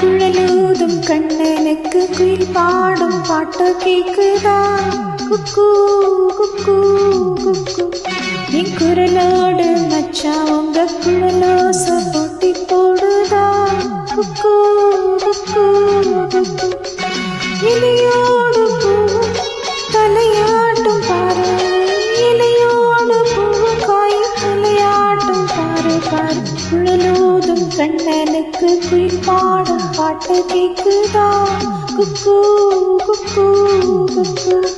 குழலூதும் கண்ணனுக்கு குயில் பாடும் பாட்டு கேக்குதா? குக்கு குக்கு குக்கு. என் குரலோடு மச்சா உங்க குழலோச போட்டி போடுதா? குக்கு விளையாட்டும் பாரு இலையோடு பூவும் காயும் தலையாட்டும் பாரு பாரு. குழலோதும் கண்ணனுக்கு குயில் பாடும் பாட்டு கேக்குதா? குக்கு குக்கு குக்கு.